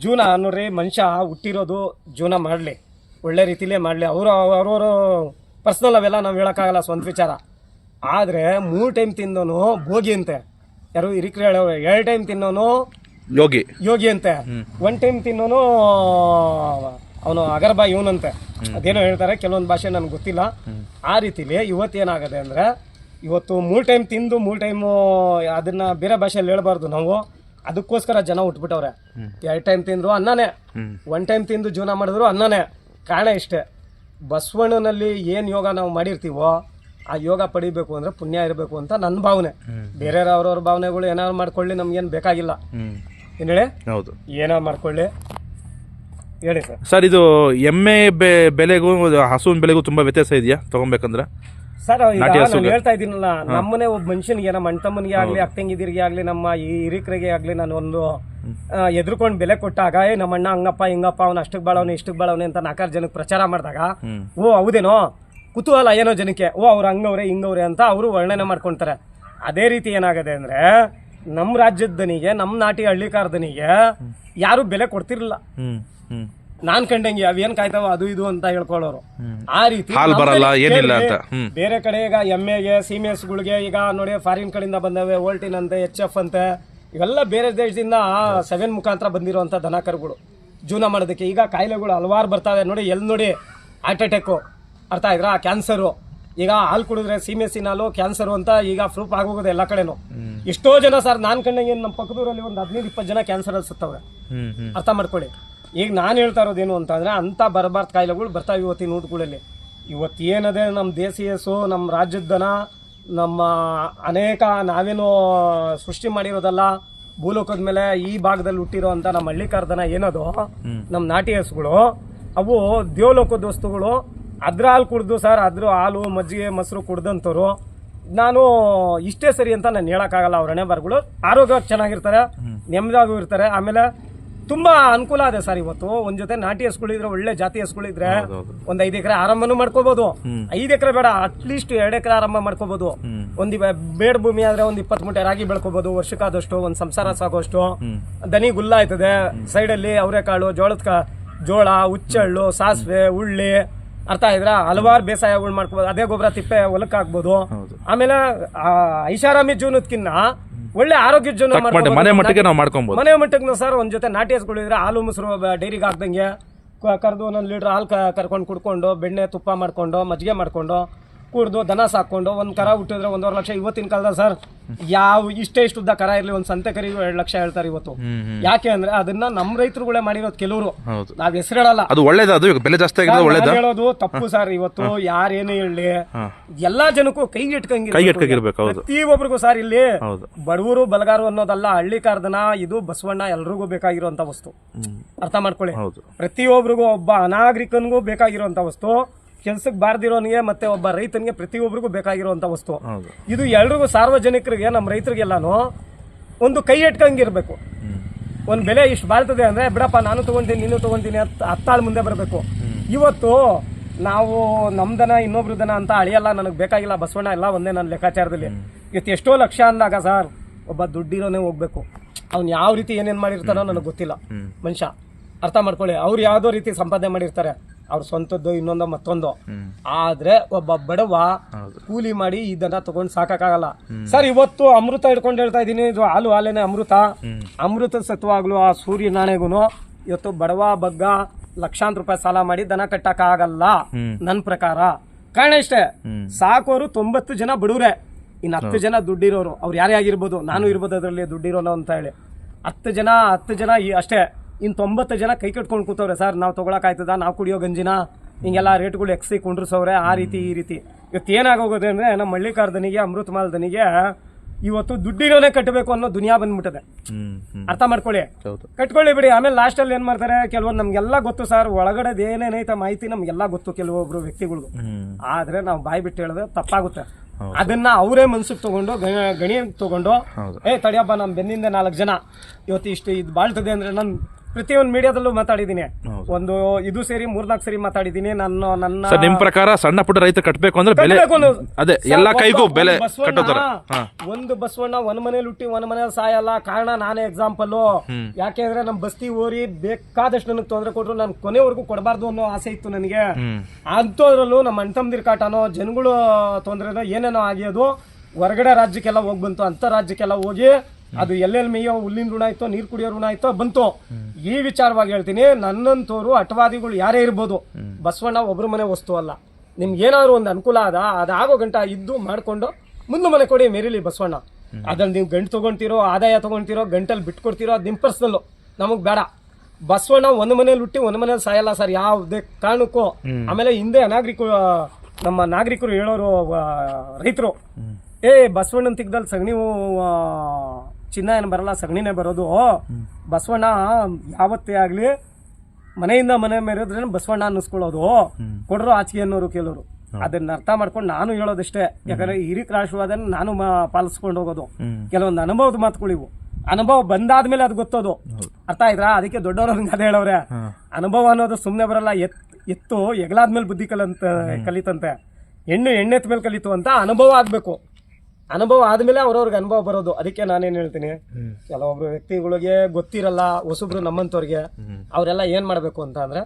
ಜೂನ ನೋಡ್ರಿ ಮನುಷ್ಯ ಹುಟ್ಟಿರೋದು ಜೂನ ಮಾಡಲಿ. ಒಳ್ಳೆ ರೀತಿಲೇ ಮಾಡಲಿ. ಅವರು ಅವ್ರವರು ಪರ್ಸ್ನಲ್ ಅವೆಲ್ಲ ನಾವು ಹೇಳೋಕ್ಕಾಗಲ್ಲ ಸ್ವಂತ ವಿಚಾರ. ಆದರೆ ಮೂರು ಟೈಮ್ ತಿನ್ನೋನು ಭೋಗಿ ಅಂತೆ. ಯಾರು ಹಿರಿಕ್ರು ಹೇಳೋ ಎರಡು ಟೈಮ್ ತಿನ್ನೋನು ಯೋಗಿ. ಯೋಗಿ ಅಂತೆ. ಒನ್ ಟೈಮ್ ತಿನ್ನೋನು ಅವನು ಅಗರ್ಬಾ ಇವನಂತೆ. ಅದೇನೋ ಹೇಳ್ತಾರೆ ಕೆಲವೊಂದು ಭಾಷೆ ನನಗೆ ಗೊತ್ತಿಲ್ಲ. ಆ ರೀತಿಲಿ ಇವತ್ತೇನಾಗದೆ ಅಂದರೆ ಇವತ್ತು ಮೂರು ಟೈಮ್ ತಿಂದು ಮೂರು ಟೈಮು ಅದನ್ನ ಬೇರೆ ಭಾಷೆಯಲ್ಲಿ ಹೇಳ್ಬಾರ್ದು ನಾವು. ಅದಕ್ಕೋಸ್ಕರ ಜನ ಉಟ್ಬಿಟ್ಟವ್ರೆ. ಎರಡು ಟೈಮ್ ತಿಂದ್ರು ಅನ್ನನೇ. ಒನ್ ಟೈಮ್ ತಿಂದು ಜೀವನ ಮಾಡಿದ್ರು ಅನ್ನನೇ. ಕಾರಣ ಇಷ್ಟೇ. ಬಸವಣ್ಣನಲ್ಲಿ ಏನು ಯೋಗ ನಾವು ಮಾಡಿರ್ತೀವೋ ಆ ಯೋಗ ಪಡಿಬೇಕು ಅಂದ್ರೆ ಪುಣ್ಯ ಇರಬೇಕು ಅಂತ ನನ್ನ ಭಾವನೆ. ಬೇರೆಯವ್ರ ಅವ್ರವ್ರ ಭಾವನೆಗಳು ಏನಾದ್ರು ಮಾಡ್ಕೊಳ್ಳಿ ನಮ್ಗೇನು ಬೇಕಾಗಿಲ್ಲ. ಏನು ಹೇಳಿ? ಹೌದು. ಏನಾರು ಮಾಡ್ಕೊಳ್ಳಿ. ಹೇಳಿ ಸರ್. ಸರ್ ಇದು ಎಮ್ಮೆ ಬೆಲೆಗೂ ಹಸುವಿನ ಬೆಲೆಗೂ ತುಂಬಾ ವ್ಯತ್ಯಾಸ ಇದೆಯಾ? ತಗೊಬೇಕಂದ್ರೆ? ಸರ್ ಈಗ ನಾಟಿ ನಾನು ಹಸುಗೆ. ಹೇಳ್ತಾ ಇದ್ದೀನಲ್ಲ ನಮ್ಮನೆ ಒಬ್ಬ ಮನುಷ್ಯನಿಗೆ ನಮ್ಮ ಅಣ್ತಮ್ಮನಿಗೆ ಆಗ್ಲಿ ಅಕ್ಕಂಗಿದಿರಿಗೆ ಆಗ್ಲಿ ನಮ್ಮ ಈ ಹಿರಿಕರಿಗೆ ಆಗ್ಲಿ ನಾನು ಒಂದು ಎದ್ರುಕೊಂಡು ಬೆಲೆ ಕೊಟ್ಟಾಗ ಏ ನಮ್ಮ ಅಣ್ಣ ಹಂಗಪ್ಪ ಹಿಂಗಪ್ಪ ಅವ್ನು ಅಷ್ಟಕ್ಕೆ ಬಾಳವನೆ ಇಷ್ಟಕ್ಕೆ ಬಾಳವನೆ ಅಂತ ನಾಲ್ಕಾರು ಜನಕ್ಕೆ ಪ್ರಚಾರ ಮಾಡಿದಾಗ. ಓ ಹೌದೇನೋ? ಕುತೂಹಲ ಏನೋ ಜನಕ್ಕೆ? ಓ ಅವ್ರು ಹಂಗವ್ರೆ ಹಿಂಗವ್ರೆ ಅಂತ ಅವರು ವರ್ಣನೆ ಮಾಡ್ಕೊಂತಾರೆ. ಅದೇ ರೀತಿ ಏನಾಗದೆ ಅಂದ್ರೆ ನಮ್ಮ ರಾಜ್ಯದ ದನಿಗೆ ನಮ್ಮ ನಾಟಿ ಹಳ್ಳಿಕಾರ ದನಿಗೆ ಯಾರು ಬೆಲೆ ಕೊಡ್ತಿರ್ಲಿಲ್ಲ. ಹ್ಮ್. ಹ್ಮ್. ನಾನ್ ಕಂಡಂಗೆ ಅವೇನ್ ಕಾಯ್ತಾವ ಅದು ಇದು ಅಂತ ಹೇಳ್ಕೊಳ್ಳೋರು. ಆ ರೀತಿ ಹಾಲ್ ಬರಲ್ಲ, ಏನಿಲ್ಲ ಅಂತ. ಹ್ಮ್. ಬೇರೆ ಕಡೆ ಈಗ ಎಮ್ಮೆಗೆ ಸೀಮೆಸ್ಗಳಿಗೆ ಈಗ ನೋಡಿ ಫಾರಿನ್ ಕಡೆಯಿಂದ ಬಂದವೆ ವೋಲ್ಟಿನ್ ಅಂತೆ ಎಚ್ ಎಫ್ ಅಂತೆ ಇವೆಲ್ಲ ಬೇರೆ ದೇಶದಿಂದ ಸೆವೆನ್ ಮುಖಾಂತರ ಬಂದಿರುವಂತ ದನಕರುಗಳು ಜೀವನ ಮಾಡೋದಕ್ಕೆ ಈಗ ಕಾಯಿಲೆಗಳು ಹಲವಾರು ಬರ್ತಾವೆ. ನೋಡಿ ಎಲ್ಲಿ ನೋಡಿ ಹಾರ್ಟ್ ಅಟ್ಯಾಕು ಅರ್ಥ ಆಯ್ತಾ ಕ್ಯಾನ್ಸರು ಈಗ ಹಾಲು ಕುಡಿದ್ರೆ ಸೀಮೆಸಿನ ಹಾಲು ಕ್ಯಾನ್ಸರು ಅಂತ ಈಗ ಪ್ರೂಫ್ ಆಗೋಗೋದು ಎಲ್ಲ ಕಡೆನು. ಎಷ್ಟೋ ಜನ ಸರ್ ನಾನ್ ಕಂಡಂಗೆ ನಮ್ಮ ಪಕ್ಕದೂರಲ್ಲಿ ಒಂದು ಹದಿನೈದು ಇಪ್ಪತ್ತು ಜನ ಕ್ಯಾನ್ಸರ್ ಅಲ್ಲಿ ಸತ್ತವೆ ಹ್ಮ್ ಹ್ಮ್. ಅರ್ಥ ಮಾಡ್ಕೊಳ್ಳಿ. ಈಗ ನಾನು ಹೇಳ್ತಾ ಇರೋದೇನು ಅಂತಂದರೆ ಅಂತ ಬರಬಾರ್ದು ಕಾಯಿಲೆಗಳು ಬರ್ತಾವೆ ಇವತ್ತಿನ ಊಟಗಳಲ್ಲಿ. ಇವತ್ತು ಏನದೆ ನಮ್ಮ ದೇಸಿ ಹಸು ನಮ್ಮ ರಾಜ್ಯದ ದನ ನಮ್ಮ ಅನೇಕ ನಾವೇನು ಸೃಷ್ಟಿ ಮಾಡಿರೋದಲ್ಲ ಭೂಲೋಕದ ಮೇಲೆ ಈ ಭಾಗದಲ್ಲಿ ಹುಟ್ಟಿರೋ ಅಂತ ನಮ್ಮ ಹಳ್ಳಿಕಾರ್ದನ ಏನದು ನಮ್ಮ ನಾಟಿ ಹಸುಗಳು ಅವು ದೇವಲೋಕದ ವಸ್ತುಗಳು ಅದ್ರ ಹಾಲು ಕುಡ್ದು ಸರ್ ಅದ್ರ ಹಾಲು ಮಜ್ಜಿಗೆ ಮೊಸರು ಕುಡ್ದಂಥವ್ರು ನಾನು ಇಷ್ಟೇ ಸರಿ ಅಂತ ನಾನು ಹೇಳೋಕ್ಕಾಗಲ್ಲ ಅವ್ರ ಹಣೆ ಬಾರ್ಗಳು ಆರೋಗ್ಯವಾಗಿ ಚೆನ್ನಾಗಿರ್ತಾರೆ ನೆಮ್ಮದಿಯಾಗೂ ಇರ್ತಾರೆ. ಆಮೇಲೆ ತುಂಬಾ ಅನುಕೂಲ ಇದೆ ಸರ್ ಇವತ್ತು. ಒಂದ್ ಜೊತೆ ನಾಟಿ ಹಸ್ಗಳಿದ್ರೆ ಒಳ್ಳೆ ಜಾತಿ ಹಸ್ಗಳಿದ್ರೆ. ಒಂದ್ ಐದ್ ಎಕರೆ ಆರಂಭನೂ ಮಾಡ್ಕೋಬಹುದು ಐದ್ ಎಕರೆ ಬೇಡ ಅಟ್ಲೀಸ್ಟ್ ಎರಡ್ ಎಕರೆ ಆರಂಭ ಮಾಡ್ಕೋಬಹುದು ಒಂದ್ ಬೇಡ ಭೂಮಿ ಆದ್ರೆ ಒಂದ್ ಇಪ್ಪತ್ ಮೂಟೆ ರಾಗಿ ಬೆಳ್ಕೋಬಹುದು ವರ್ಷಕ್ಕಾದಷ್ಟು ಒಂದ್ ಸಂಸಾರ ಸಾಕೋಷ್ಟು ದನಿ ಗುಲ್ಲ ಆಯ್ತದೆ. ಸೈಡ್ ಅಲ್ಲಿ ಅವರೆಕಾಳು ಜೋಳದ ಕಾ ಜೋಳ ಹುಚ್ಚಳ್ಳು ಸಾಸಿವೆ ಉಳ್ಳಿ ಅರ್ಥ ಆಯ್ತಾ ಹಲವಾರು ಬೇಸಾಯಗಳು ಮಾಡ್ಕೋಬಹುದು ಅದೇ ಗೊಬ್ಬರ ತಿಪ್ಪೆ ಹೊಲಕ್ಕೆ ಹಾಕ್ಬೋದು ಆಮೇಲೆ ಆ, ಐಷಾರಾಮಿ ಜೀವನಕ್ಕಿನ್ನ ಒಳ್ಳೆ ಆರೋಗ್ಯ ಜೀವನ ಮಾಡ್ಕೊಂಡು. ಮನೆ ಮಟ್ಟಿಗೆ ನಾವು ಮಾಡ್ಕೊಬಹುದು ಮನೆ ಮಟ್ಟಕ್ಕೆ ಸರ್ ಒಂದ್ ಜೊತೆ ನಾಟಿ ಹಸ್ಗಳಿದ್ರೆ ಹಾಲು ಮೊಸರು ಡೈರಿಗೆ ಹಾಕ್ದಂಗೆ ಕರೆದು ಒಂದೊಂದು ಲೀಟರ್ ಹಾಲು ಕರ್ಕೊಂಡು ಕುಡ್ಕೊಂಡು ಬೆಣ್ಣೆ ತುಪ್ಪ ಮಾಡ್ಕೊಂಡು ಮಜ್ಜಿಗೆ ಮಾಡ್ಕೊಂಡು ಕುಡ್ದು ದನ ಸಾಕೊಂಡು ಒಂದ್ ಕರ ಹುಟ್ಟಿದ್ರೆ ಒಂದೂವರೆ ಲಕ್ಷ ಇವತ್ತಿನ ಕಾಲದ ಸರ್ ಯಾವ ಇಷ್ಟೇ ಇಷ್ಟು ಉದ್ದ ಕರ ಇರ್ಲಿ ಒಂದ್ ಸಂತೆ ಕರಿ ಎರಡು ಲಕ್ಷ ಹೇಳ್ತಾರೆ ಇವತ್ತು. ಯಾಕೆ ಅಂದ್ರೆ ಅದನ್ನ ನಮ್ ರೈತರುಗಳೇ ಮಾಡಿರೋದು ಕೆಲವರು. ನಾವ್ ಹೆಸರೇಳಲ್ಲ ಅದು ಒಳ್ಳೇದು ಅದು ಬೆಲೆ ಜಾಸ್ತಿ ಆಗಿರೋದು ಒಳ್ಳೇದು? ಹೇಳೋದು ತಪ್ಪು ಸರ್ ಇವತ್ತು ಯಾರೇನು ಹೇಳಿ. ಎಲ್ಲಾ ಜನಕ್ಕೂ ಕೈಗೆ ಇಟ್ಕಂಗಿರ್ಬೇಕು. ಹೌದು. ಪ್ರತಿಯೊಬ್ಬರಿಗೂ ಸರ್ ಇಲ್ಲಿ ಬಡವರು ಬಲಗಾರು ಅನ್ನೋದಲ್ಲ ಹಳ್ಳಿ ಕಾರ್ದನ ಇದು ಬಸವಣ್ಣ ಎಲ್ರಿಗೂ ಬೇಕಾಗಿರುವಂತ ವಸ್ತು. ಅರ್ಥ ಮಾಡ್ಕೊಳ್ಳಿ. ಪ್ರತಿಯೊಬ್ಬರಿಗೂ ಒಬ್ಬ ಅನಾಗರಿಕನಿಗೂ ಬೇಕಾಗಿರುವಂತ ವಸ್ತು. ಕೆಲ್ಸಕ್ಕೆ ಬಾರ್ದಿರೋನಿಗೆ ಮತ್ತೆ ಒಬ್ಬ ರೈತನಿಗೆ ಪ್ರತಿಯೊಬ್ಬರಿಗೂ ಬೇಕಾಗಿರುವಂತ ವಸ್ತು. ಇದು ಎಲ್ರಿಗೂ ಸಾರ್ವಜನಿಕರಿಗೆ ನಮ್ಮ ರೈತರಿಗೆಲ್ಲಾನು ಒಂದು ಕೈ ಇಟ್ಕಂಗಿರ್ಬೇಕು ಒಂದು ಒಂದ್ ಬೆಲೆ ಇಷ್ಟು ಬಾಳ್ತದೆ ಅಂದ್ರೆ ಬಿಡಪ್ಪ ನಾನು ತಗೊಂತೀನಿ ನೀನು ತಗೊಂತೀನಿ ಅಂತ ಹತ್ತಾಳು ಮುಂದೆ ಬರಬೇಕು. ಇವತ್ತು ನಾವು ನಮ್ದನ ಇನ್ನೊಬ್ರು ದನ ಅಂತ ಅಳಿಯಲ್ಲ ನನಗೆ ಬೇಕಾಗಿಲ್ಲ ಬಸವಣ್ಣ ಎಲ್ಲ ಒಂದೇ ನನ್ನ ಲೆಕ್ಕಾಚಾರದಲ್ಲಿ. ಇವತ್ತು ಎಷ್ಟೋ ಲಕ್ಷ ಅಂದಾಗ ಸರ್ ಒಬ್ಬ ದುಡ್ಡಿರೋನೇ ಹೋಗ್ಬೇಕು. ಅವ್ನು ಯಾವ ರೀತಿ ಏನೇನು ಮಾಡಿರ್ತಾನೋ ನನಗೆ ಗೊತ್ತಿಲ್ಲ. ಮನುಷ್ಯ ಅರ್ಥ ಮಾಡ್ಕೊಳ್ಳಿ ಅವ್ರು ಯಾವುದೋ ರೀತಿ ಸಂಪಾದನೆ ಮಾಡಿರ್ತಾರೆ. ಅವ್ರ ಸ್ವಂತದ್ದು ಇನ್ನೊಂದು ಮತ್ತೊಂದು. ಆದ್ರೆ ಒಬ್ಬ ಬಡವ ಕೂಲಿ ಮಾಡಿ ಇದನ್ನ ದನ ತಗೊಂಡು ಸಾಕಾಗಲ್ಲ ಸರ್ ಇವತ್ತು ಅಮೃತ ಹಿಡ್ಕೊಂಡು ಹೇಳ್ತಾ ಇದೀನಿ ಇದು ಹಾಲು ಹಾಲೇನೆ ಅಮೃತ. ಅಮೃತ ಸತ್ವಾಗ್ಲು ಆ ಸೂರ್ಯ ನಾಣೆಗೂ ಇವತ್ತು ಬಡವ ಬಗ್ಗ ಲಕ್ಷಾಂತರ ರೂಪಾಯಿ ಸಾಲ ಮಾಡಿ ದನ ಕಟ್ಟಕ್ಕಾಗಲ್ಲ. ನನ್ನ ಪ್ರಕಾರ. ಕಾರಣ ಇಷ್ಟೇ. ಸಾಕೋರು ತೊಂಬತ್ತು ಜನ ಬಡವ್ರೆ. ಇನ್ನು ಹತ್ತು ಜನ ದುಡ್ಡಿರೋರು. ಅವ್ರು ಯಾರೇ ಆಗಿರ್ಬೋದು ನಾನು ಇರ್ಬೋದು ಅದರಲ್ಲಿ ದುಡ್ಡಿರೋನು ಅಂತ ಹೇಳಿ. ಹತ್ತು ಜನ ಹತ್ತು ಜನ ಅಷ್ಟೇ. ಇನ್ನು ತೊಂಬತ್ತು ಜನ ಕೈ ಕಟ್ಕೊಂಡು ಕೂತವ್ರೆ ಸರ್ ನಾವು ತೊಗೊಳಕಾಯ್ತದ ನಾವು ಕುಡಿಯೋ ಗಂಜಿನ ಹಿಂಗೆಲ್ಲ ರೇಟ್ಗಳು ಎಕ್ಸಿ ಕುಂಡ್ರಸವ್ರೆ ಆ ರೀತಿ ಈ ರೀತಿ. ಇವತ್ತು ಏನಾಗೋಗೋದು ಅಂದರೆ ನಮ್ಮ ಮಳ್ಳಿಕಾರ್ದನಿಗೆ ಅಮೃತ ಮಾಲ್ದನಿಗೆ ಇವತ್ತು ದುಡ್ಡಿರೋನೇ ಕಟ್ಟಬೇಕು ಅನ್ನೋ ದುನಿಯಾ ಬಂದ್ಬಿಟ್ಟದೆ. ಅರ್ಥ ಮಾಡ್ಕೊಳ್ಳಿ. ಕಟ್ಕೊಳ್ಳಿ ಬಿಡಿ ಆಮೇಲೆ ಲಾಸ್ಟಲ್ಲಿ ಏನು ಮಾಡ್ತಾರೆ ಕೆಲವೊಂದು ನಮ್ಗೆಲ್ಲ ಗೊತ್ತು ಸರ್ ಒಳಗಡೆ ಏನೇನೈತೆ ಮಾಹಿತಿ ನಮ್ಗೆಲ್ಲ ಗೊತ್ತು ಕೆಲವೊಬ್ರು ವ್ಯಕ್ತಿಗಳು ಹ್ಮ್. ಆದ್ರೆ ನಾವು ಬಾಯಿ ಬಿಟ್ಟು ಹೇಳಿದ್ರೆ ತಪ್ಪಾಗುತ್ತೆ. ಅದನ್ನ ಅವರೇ ಮನ್ಸಿಗೆ ತಗೊಂಡು ಗಣಿ ತಗೊಂಡು. ಏ ತಡಿಯಪ್ಪ ನಮ್ಮ ಬೆನ್ನಿಂದ ನಾಲ್ಕು ಜನ ಇವತ್ತು ಇಷ್ಟು ಇದು ಬಾಳ್ತದೆ ಅಂದ್ರೆ ನಾನು ಪ್ರತಿಯೊಂದು ಮೀಡಿಯಾದಲ್ಲೂ ಮಾತಾಡಿದ್ದೀನಿ. ಒಂದು ಇದು ಸೇರಿ ಮೂರ್ನಾಲ್ಕು ಸರಿ ಮಾತಾಡಿದ್ದೀನಿ. ನನ್ನ ನನ್ನ ಸರ್ ನಿಮ್ ಪ್ರಕಾರ ಸಣ್ಣ ಪುಟ್ಟ ರೈತ ಕಟ್ಟಬೇಕು ಅಂದ್ರೆ ಬೆಲೆ ಕಟ್ಬೇಕು ಅನ್ನೋದು. ಅದೇ ಸರ್, ಎಲ್ಲಾ ಒಬ್ಬ- ಕೈಗೂ ಬೆಲೆ ಬಸವಣ್ಣ, ಕಟ್ಟೋತರ ಹಾ. ಒಂದು ಬಸವಣ್ಣ ಒಂದ್ ಮನೇಲಿ ಹುಟ್ಟಿ ಒಂದ್ ಮನೇಲಿ ಸಾಯಲ್ಲ. ಕಾರಣ ನಾನೇ ಎಕ್ಸಾಂಪಲ್ ಯಾಕೆಂದ್ರೆ ನಮ್ ಬಸ್ತಿ ಓರಿ ಬೇಕಾದಷ್ಟು ನನಗೆ ತೊಂದರೆ ಕೊಟ್ರು ನಾನು ಕೊನೆವರೆಗೂ ಕೊಡಬಾರ್ದು ಅನ್ನೋ ಆಸೆ ಇತ್ತು ನನಗೆ. ಅಂತದ್ರಲ್ಲೂ ಅಂಥದ್ರಲ್ಲೂ ನಮ್ಮ ಅಣ್ತಮ್ದಿರ್ ಕಾಟನೋ ಜನಗಳು ತೊಂದರೆನೋ ಏನೇನೋ ಆಗಿಯೋದು ಹೊರಗಡೆ ರಾಜ್ಯಕ್ಕೆಲ್ಲ ಹೋಗ್ಬಂತು ಅಂತ ರಾಜ್ಯಕ್ಕೆಲ್ಲ ಹೋಗಿ ಅದು ಎಲ್ಲೆಲ್ಲಿ ಮೇಯೋ ಹುಲ್ಲಿನ ಋಣ ಆಯ್ತೋ ನೀರು ಕುಡಿಯೋ ಋಣ ಆಯ್ತೋ ಬಂತು. ಈ ವಿಚಾರವಾಗಿ ಹೇಳ್ತೀನಿ ನನ್ನಂತವರು ಅಟವಾದಿಗಳು ಯಾರೇ ಇರ್ಬೋದು ಬಸವಣ್ಣ ಒಬ್ರು ಮನೆ ವಸ್ತು ಅಲ್ಲ. ನಿಮ್ಗೆ ಏನಾದ್ರು ಒಂದು ಅನುಕೂಲ ಅದ ಅದಾಗೋ ಗಂಟ ಇದ್ದು ಮಾಡ್ಕೊಂಡು ಮುಂದೆ ಮನೆ ಕೊಡಿ ಮೇರಿಲಿ ಬಸವಣ್ಣ. ಅದ್ರಲ್ಲಿ ನೀವು ಗಂಟು ತಗೊಂತೀರೋ ಆದಾಯ ತಗೊಂತೀರೋ ಗಂಟಲ್ಲಿ ಬಿಟ್ಕೊಡ್ತೀರೋ ಅದು ನಿಮ್ಮ ಪರ್ಸ್ನಲ್ಲು ನಮಗೆ ಬೇಡ. ಬಸವಣ್ಣ ಒಂದು ಮನೇಲಿ ಹುಟ್ಟಿ ಒಂದು ಮನೇಲಿ ಸಾಯಲ್ಲ ಸರ್ ಯಾವುದೇ ಕಾರಣಕ್ಕೂ. ಆಮೇಲೆ ಹಿಂದೆ ನಾಗರಿಕ ನಮ್ಮ ನಾಗರಿಕರು ಹೇಳೋರು ರೈತರು. ಏ ಬಸವಣ್ಣನ ತಿಗ್ದಲ್ಲಿ ಸಗಣಿ ಚಿನ್ನ ಏನು ಬರಲ್ಲ ಸಗಣಿನೇ ಬರೋದು. ಬಸವಣ್ಣ ಯಾವತ್ತೇ ಆಗಲಿ ಮನೆಯಿಂದ ಮನೆ ಮೇರಿದ್ರೆ ಬಸವಣ್ಣ ಅನ್ನಿಸ್ಕೊಳ್ಳೋದು? ಕೊಡ್ರು ಆಚೆಗೆ ಅನ್ನೋರು ಕೆಲವರು ಅದನ್ನ ಅರ್ಥ ಮಾಡ್ಕೊಂಡು ನಾನು ಹೇಳೋದಷ್ಟೇ. ಯಾಕಂದ್ರೆ ಹಿರಿಕರ ಆಶೀರ್ವಾದನ ನಾನು ಪಾಲಿಸ್ಕೊಂಡು ಹೋಗೋದು. ಕೆಲವೊಂದು ಅನುಭವದ ಮಾತುಗಳಿವು. ಅನುಭವ ಬಂದಾದ್ಮೇಲೆ ಅದು ಗೊತ್ತೋದು. ಅರ್ಥ ಆಯ್ತಾ? ಅದಕ್ಕೆ ದೊಡ್ಡವರು ಅದೇ ಹೇಳವ್ರೆ. ಅನುಭವ ಅನ್ನೋದು ಸುಮ್ಮನೆ ಬರಲ್ಲ. ಎತ್ ಎತ್ತು ಎಗಲಾದ್ಮೇಲೆ ಬುದ್ಧಿ ಕಲಂತ ಕಲಿತಂತೆ. ಹೆಣ್ಣು ಎಣ್ಣೆತ್ ಮೇಲೆ ಕಲಿತು ಅಂತ ಅನುಭವ ಆಗ್ಬೇಕು. ಅನುಭವ ಆದ್ಮೇಲೆ ಅವ್ರವ್ರಿಗೆ ಅನುಭವ ಬರೋದು. ಅದಕ್ಕೆ ನಾನೇನ್ ಹೇಳ್ತೀನಿ ಕೆಲವೊಬ್ರು ವ್ಯಕ್ತಿಗಳಿಗೆ ಗೊತ್ತಿರಲ್ಲ ಹೊಸಬ್ರು ನಮ್ಮಂತವ್ರಿಗೆ ಅವರೆಲ್ಲ ಏನ್ ಮಾಡ್ಬೇಕು ಅಂತ ಅಂದ್ರೆ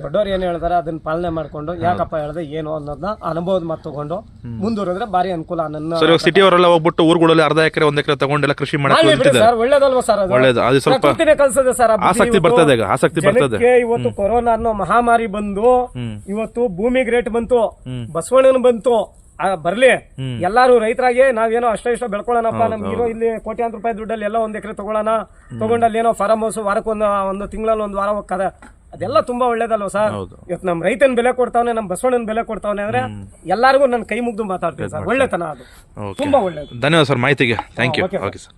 ದೊಡ್ಡವ್ರು ಏನ್ ಹೇಳ್ತಾರೆ ಅದನ್ನ ಪಾಲನೆ ಮಾಡ್ಕೊಂಡು ಯಾಕಪ್ಪ ಹೇಳ್ದೆ ಏನು ಅನ್ನೋದನ್ನ ಅನುಭವದ ಮಾತು ತಗೊಂಡು ಮುಂದುವರೆದ್ರೆ ಬಾರಿ ಅನುಕೂಲ ನನ್ನ ಸರ್ ಸಿಟಿ ಅವರೆಲ್ಲ ಹೋಗ್ಬಿಟ್ಟು ಊರುಗಳಲ್ಲಿ ಅರ್ಧ ಎಕರೆ ಒಂದ್ ಎಕರೆ ತಗೊಂಡೆಲ್ಲ ಕೃಷಿ ಸರ್ ಒಳ್ಳೇದಲ್ವಾ ಸರ್ ಒಳ್ಳೇದು. ಅದು ಸ್ವಲ್ಪ ಕಲ್ಸದೆ ಸರ್ ಆಸಕ್ತಿ ಇವತ್ತು. ಬರ್ತದೆ ಈಗ ಆಸಕ್ತಿ ಬರ್ತದೆ. ಇವತ್ತು ಕೊರೋನಾ ಅನ್ನೋ ಮಹಾಮಾರಿ ಬಂದು ಇವತ್ತು ಭೂಮಿಗೆ ರೇಟ್ ಬಂತು ಬಸವಣ್ಣನ ಬಂತು ಬರ್ಲಿ. ಎಲ್ಲಾರು ರೈತರಾಗಿ ನಾವೇನೋ ಅಷ್ಟೋ ಇಷ್ಟ ಬೆಳ್ಕೊಳ್ಳೋಣಪ್ಪ ನಮ್ಗೆ ಇರೋ ಇಲ್ಲಿ ಕೋಟ್ಯಾಂತರ ರೂಪಾಯಿ ದುಡ್ಡಲ್ಲಿ ಎಲ್ಲ ಒಂದ್ ಎಕರೆ ತಗೊಳ್ಳೋಣ. ತಗೊಂಡಲ್ಲಿ ಏನೋ ಫಾರಂ ಹೌಸ್ ವಾರಕ್ಕೊಂದ್ ಒಂದು ತಿಂಗಳಲ್ಲಿ ಒಂದು ವಾರ ಹೋಗ್ತದೆ ಅದೆಲ್ಲ ತುಂಬಾ ಒಳ್ಳೇದಲ್ವ ಸರ್. ಇವತ್ತು ನಮ್ ರೈತನ ಬೆಲೆ ಕೊಡ್ತಾವನೆ ನಮ್ ಬಸವಣ್ಣನ ಬೆಲೆ ಕೊಡ್ತಾವನೆ ಅಂದ್ರೆ ಎಲ್ಲಾರ್ಗು ನನ್ನ ಕೈ ಮುಗ್ದು ಮಾತಾಡ್ತೀನಿ ಸರ್. ಒಳ್ಳೆತನ ಅದು. ತುಂಬಾ ಒಳ್ಳೇದು. ಧನ್ಯವಾದ ಸರ್ ಮಾಹಿತಿಗೆ. Thank you. Okay sir.